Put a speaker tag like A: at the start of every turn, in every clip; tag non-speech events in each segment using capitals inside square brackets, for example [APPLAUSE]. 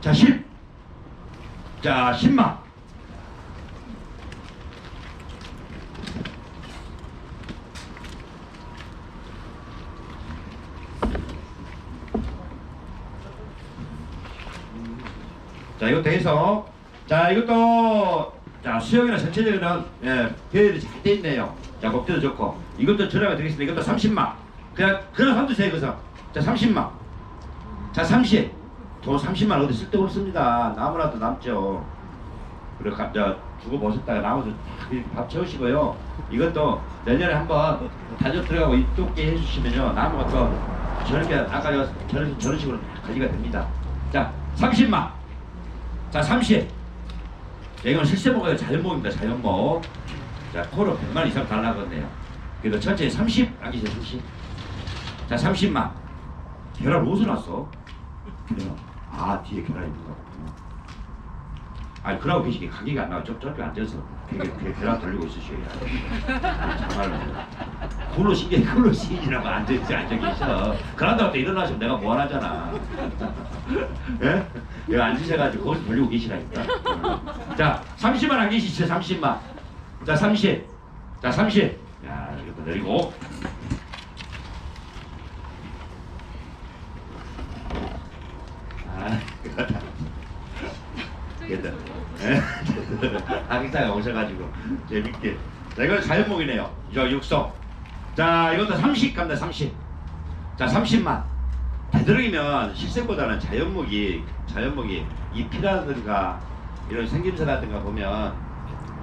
A: 자, 10. 자, 10만. 자, 이것도 해서 자, 이것도 자, 수영이나 전체적으로는 예, 배열이 잘 돼 있네요. 자, 목대도 좋고 이것도 전화가 되겠습니다. 이것도 30만. 그냥 그냥 한두 세 거서. 자, 30만. 자, 30. 돈 30만 어디 쓸데 없습니다. 나무라도 남죠. 그리고 가, 저, 주고 보셨다가 나머지 밥 채우시고요. 이것도 내년에 한번 다져 들어가고 이 두께 해주시면요. 나무가 또 저렇게 아까 저, 저런, 저런 식으로 관리가 됩니다. 자, 30만. 자, 30. 자, 이건 실세목이에요. 자연목입니다. 자연목. 자, 코로 100만 이상 달라겠네요. 그래도 천천히 30 아기세요. 30. 자, 30만. 계란 어디서 났어? 계란. 아, 뒤에 계란 있는 거. 아니, 그러고 계시기 가게가 안 나와. 저, 저렇게 앉아서 계- 계- 계란 돌리고 있으셔야 정말로. 굴로 신기, 굴로 신기라고 앉아있지, 앉아 계셔. 그런다고 또 일어나시면 내가 뭐 하나잖아. 예? 여기 앉으셔가지고 거기서 돌리고 계시라니까. 자, 30만 안 계시죠, 30만. 자, 30. 자, 30. 야, 이것도 내리고. 아, 그거다. 됐다. 예? [LAUGHS] 아기사가 오셔가지고 재밌게. 자, 이건 자연목이네요. 저 육성. 자, 이것도 30 갑니다, 30. 자, 30만. 되도록이면 실생보다는 자연목이, 자연목이 잎이라든가 이런 생김새라든가 보면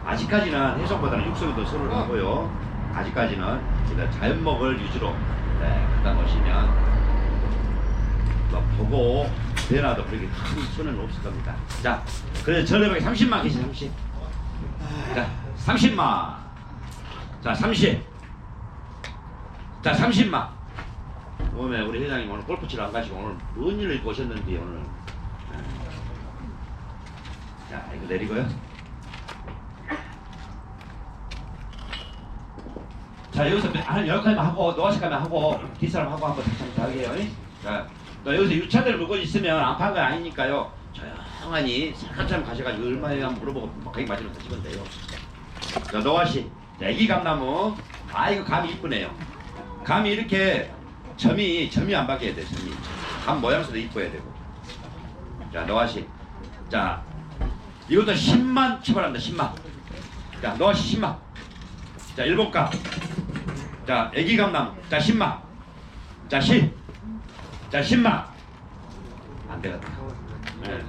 A: 아직까지는 해성보다는 육성이 더 선호를 하고요. 아직까지는 일단 자연목을 위주로 네, 갖다 놓으시면 뭐 보고 배나도 그렇게 큰 손은 없을 겁니다. 자, 그래서 저렴하게 30만 계시 30. 자, 30만. 자, 30. 자, 30만. 오늘 우리 회장님 오늘 골프 치러 안 가시고 오늘 뭔 일을 입고 오셨는지 오늘. 네. 자, 이거 내리고요. 자, 여기서 한 여기까지만 하고 노아시까지만 하고 뒷사람 하고 한번 다시 한번 더 하게요. 자, 또 여기서 유차들 물건 있으면 거 아니니까요. 조용하니 살짝만 가셔가지고 얼마에 한번 물어보고 가격 맞으면 드시면 돼요. 자, 노아씨, 자, 애기 감나무. 아, 이거 감이 이쁘네요. 감이 이렇게 점이 점이 안 바뀌어야 돼. 점이. 감 모양새도 이뻐야 되고. 자, 노아씨. 자, 이것도 10만 처벌한다. 10만. 자, 노아씨 10만. 자, 일곱 값. 자, 애기 감나무. 자, 10만. 자, 10. 자, 10만. 안 되겠다. 네.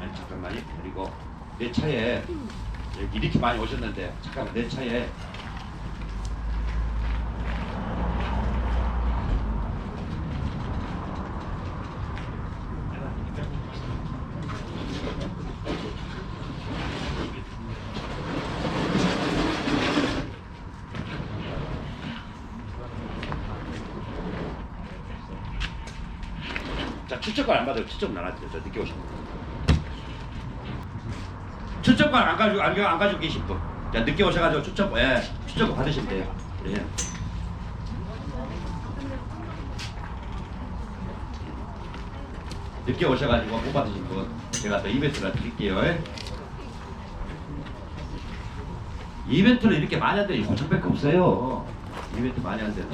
A: 아니, 잠깐만요. 그리고 내 차에 이렇게 많이 오셨는데 잠깐만 내 차에 자 출석관 안 받아요. 출석 나눠드려요. 저 늦게 오신 분. 출석관 안 가지고 안, 가- 안 가지고 계신 분. 자 늦게 오셔가지고 출석 예 출석 받으시면 돼요. 예. 늦게 오셔가지고 못 받으신 분 제가 또 이벤트를 드릴게요. 예. 이벤트를 이렇게 많이 한 데는 고천밖에 없어요. 이벤트 많이 한 데는.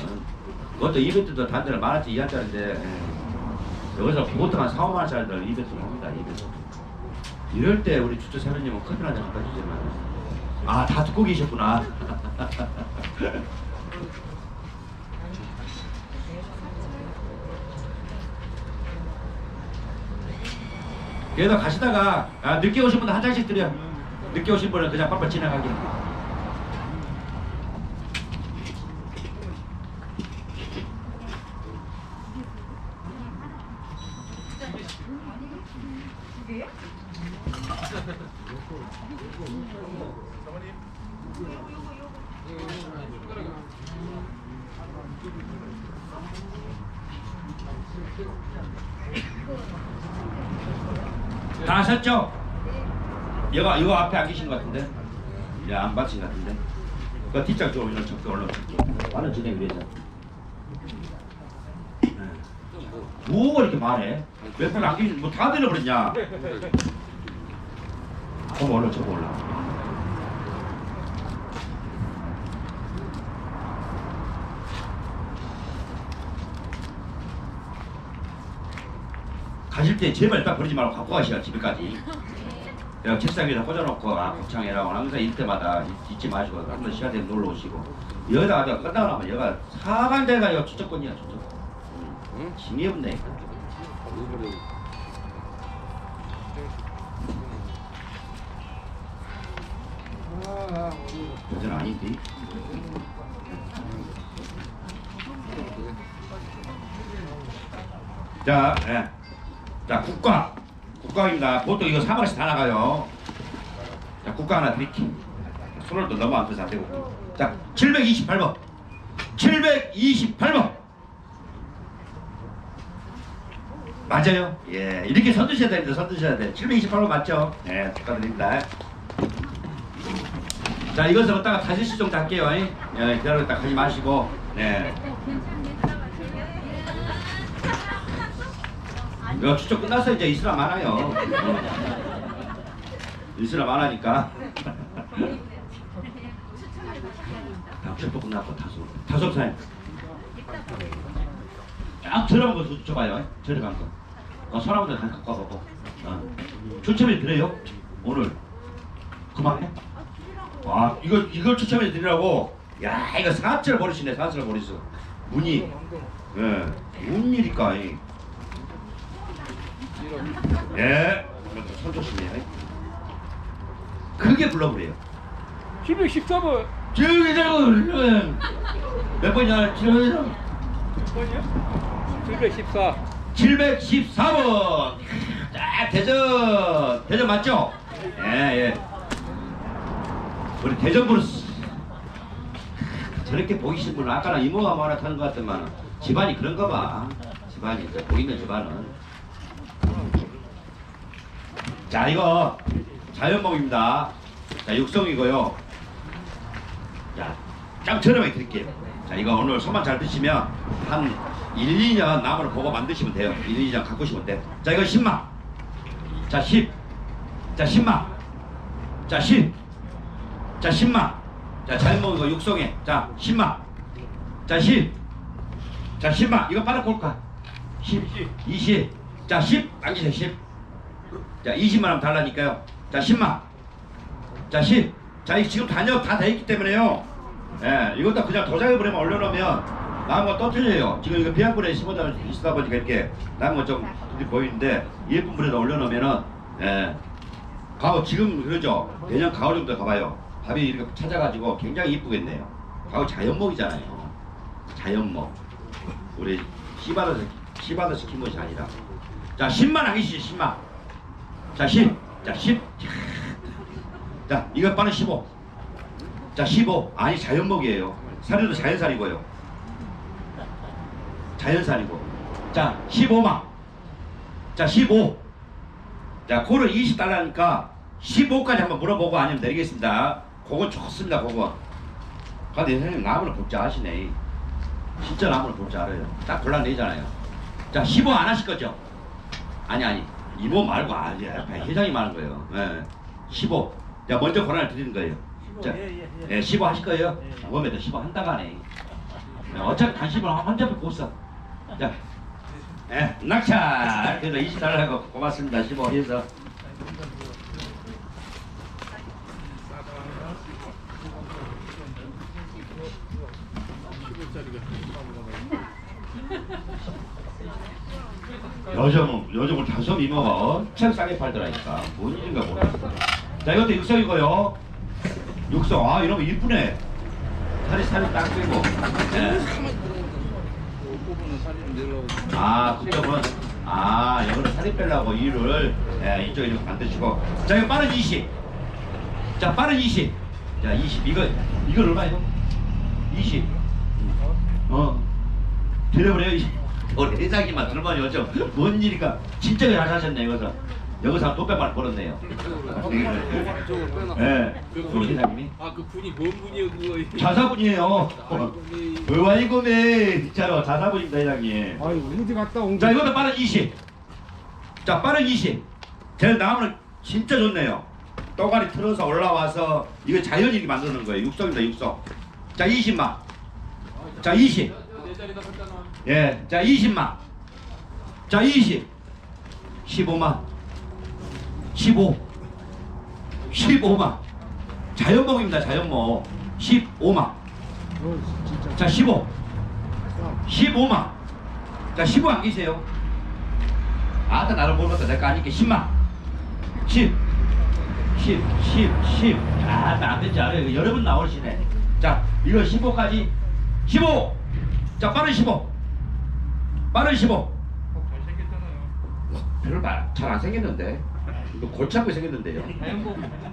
A: 그것도 이벤트도 단 데는 만 원짜리, 이한 짜리인데 예. 여기서 보통 한 4, 5만 원짜리들 이벤트를 합니다. 이벤트. 이럴 때 우리 주주 사장님은 커피 한잔 갖다 주잖아요. 아, 다 듣고 계셨구나. [LAUGHS] 그래도 가시다가 아, 늦게 오신 분들 한 장씩 드려. 늦게 오신 분은 그냥 빨빨 지나가게. 다 하셨죠? 이거 이거 앞에 안 계신 것 같은데? 예, 안 받으신 것 같은데? 그 뒷장 쪽으로 이런 적도 올라오고 많은 진행이 되죠. 네. 뭐가 이렇게 말해? 몇번 안기지 뭐다 들어버렸냐? 저거 올라 저거 올라. 가실 때 제발 딱 버리지 말고 갖고 가시라 집에까지. 그냥 책상 위에다 꽂아놓고 아 곱창이라고 항상 일 때마다 잊- 잊지 마시고 한 번 시간 되면 놀러 오시고 여기다 가서 끝나고 나면 여기가 사간대가 여기 주택권이야 주택권.
B: 응?
A: 힘이 없네. 여 자, 예. 자, 국가. 국가입니다. 보통 이거 3원씩 다 나가요. 자, 국가 하나 드릴게요. 손을 또 너무 안 떠서 안 되고. 자, 728번. 728번. 맞아요. 예, 이렇게 서두셔야 됩니다. 서두셔야 돼. 728번 맞죠? 네, 축하드립니다. 자, 이것을 갖다가 다시 수정 할게요. 예, 기다렸다 하지 마시고. 네. 이거 추적 끝나서 이제 이슬람 많아요. 이슬람 많으니까. 추적 끝났고 다소. 다소 사님. 쫙 들어간 거 줘- 줘봐요. 들어간 거. 어, 사람들 다 갖고 와보고. 어. 추첨해 드려요? 오늘. 그만해? 와, 이거, 이걸 추첨해 드리라고. 야, 이거 사철 버리시네, 사철 버리서. 문이. 예. 뭔 일일까, 이. 예. 손 조심해. 크게 불러버려요.
B: 714번
A: 저기, 저기, 몇 번이야? 지금
B: 번이야? 714
A: 714번. 자, 대전. 대전 맞죠? 예, 예. 우리 대전 브루스. 저렇게 보기 싫은 아까는 이모가 타는 것 같더만 집안이 그런가 봐. 집안이 보이는 집안은. 자, 이거 자연목입니다. 자, 육성이고요. 자, 짱 저렴하게 드릴게요. 자, 이거 오늘 손만 잘 드시면 한 1, 2년 나무를 보고 만드시면 돼요. 1, 2년 갖고 오시면 돼. 자, 이거 10만. 자, 10. 자, 10만. 자, 10. 자, 10만. 자, 자연목 이거 육성에. 자, 10만. 자, 10. 자, 10만. 이거 받아 볼까? 10. 20. 자, 10. 당기세요, 10. 자, 20만 원 달라니까요. 자, 10만. 자, 10. 자, 이 지금 단역 다 돼 있기 때문에요. 예, 이것도 그냥 도장에 버리면 올려놓으면 나무가 떠틀려요. 지금 이거 비양분에 심어져 있다 보니까 이렇게 나무가 좀 이렇게 보이는데 예쁜 분에다 올려놓으면은 예, 가을 지금 그러죠. 내년 가을 정도 가봐요. 밥이 이렇게 찾아가지고 굉장히 이쁘겠네요. 가을 자연목이잖아요. 자연목. 우리 시바다 시바다 시킨 것이 아니라. 자, 10만 하기시 10만. 자, 10. 자, 10. 자, 이거 빠는 15. 자, 15. 아니, 자연목이에요. 사료도 자연산이고요. 자연산이고. 자, 15만. 자, 15. 자, 그거를 20달러니까 15까지 한번 물어보고 아니면 내리겠습니다. 그건 좋습니다, 그거. 근데 선생님 나무를 볼줄 아시네. 진짜 나무를 볼줄 알아요. 딱 골라내잖아요. 자, 15 안 하실 거죠? 아니, 아니. 이모 말고, 아, 예, 회장이 말한 거예요. 예. 15. 자, 먼저 권한을 드리는 거예요. 자, 예, 15 하실 거예요? 몸에도 15 한다고 하네. 예, 어차피 단식을 혼자 못 써. 자, 예, 낙찰. 그래서 20달러 하고 고맙습니다. 15 해서. [LAUGHS] 요즘 요즘은 다섯 이모가 엄청 싸게 팔더라니까 뭔 일인가 모르겠어. 자 이것도 육성이고요. 육성 아 이러면 이쁘네. 살이 살이 딱 빼고.
B: 내려오고
A: 아 그쪽은 아 여기는 살이 빼려고 이를 예, 이쪽에 이렇게 만드시고 자 이거 빠른 20. 자 빠른 20. 자 20. 이거 이거 얼마예요? 20. 어. 드려버려요. 우리 회장님만 들어봐요 요즘 뭔 일인가 진짜 잘 사셨네 이거서 여기서 한 돈백만 벌었네요. 예. 그 회장님이
B: 아그 분이 뭔 분이에요 그거?
A: 자사분이에요. 이거네 진짜로 자사분입니다 회장님.
C: 아유 어디 갔다 온
A: 자 이것도 빠른 20. 자 빠른 20. 제 나무는 진짜 좋네요. 또가리 틀어서 올라와서 이거 자연이 이렇게 만드는 거예요. 육성입니다 육성. 자 20만. 자 20.
B: 내 자리다.
A: 예. 자 20만. 자 20. 15만. 15. 15만. 자연목입니다 자연목. 15만.
C: 어, 진짜
A: 자 15.
C: 싸.
A: 15만. 자, 15안 계세요? 아따 나를 모르겠다. 내가 아니까 10만. 10. 10, 10, 10. 아, 나안 된지 알아요. 여러 번 나오시네. 자, 이거 15까지. 15. 자, 빠른 15. 빠른 15.
B: 잘생겼잖아요.
A: 별로 잘안 생겼는데. 이거 골치 아프게 생겼는데요.
B: 얼마나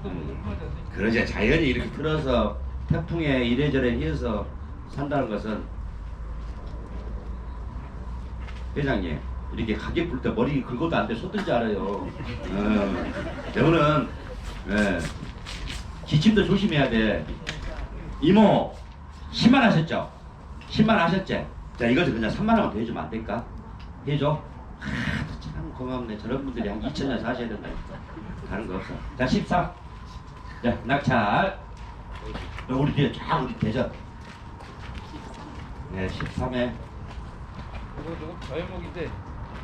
B: 잘생겼
A: 그러지 자연이 이렇게 틀어서 태풍에 이래저래 휘어서 산다는 것은 회장님 이렇게 가게 불때 머리 긁어도 안돼 쏟든지 알아요. 어, 이거는 예, 기침도 조심해야 돼. 이모 10만 하셨죠? 10만 하셨지? 자 이것을 그냥 3만 원만 더 해주면 안 될까? 해줘? 아, 참 고맙네. 저런 분들이 한 2천 년 사셔야 된다. 다른 거 없어. 자 13. 자, 낙찰. 너 우리 뒤에 쫙 우리 대전. 네, 13회.
B: 이거 저거 자연복인데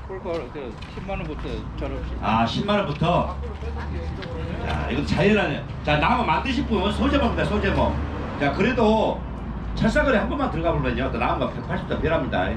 B: 콜가 저 10만 원부터 잘 없이.
A: 아, 10만 원부터. 자, 이건 자연하네. 자, 나무 만드실 분은 소재목입니다, 소재목. 자, 그래도 철사거리 한 번만 들어가 보면요. 또 나무가 180도 별합니다.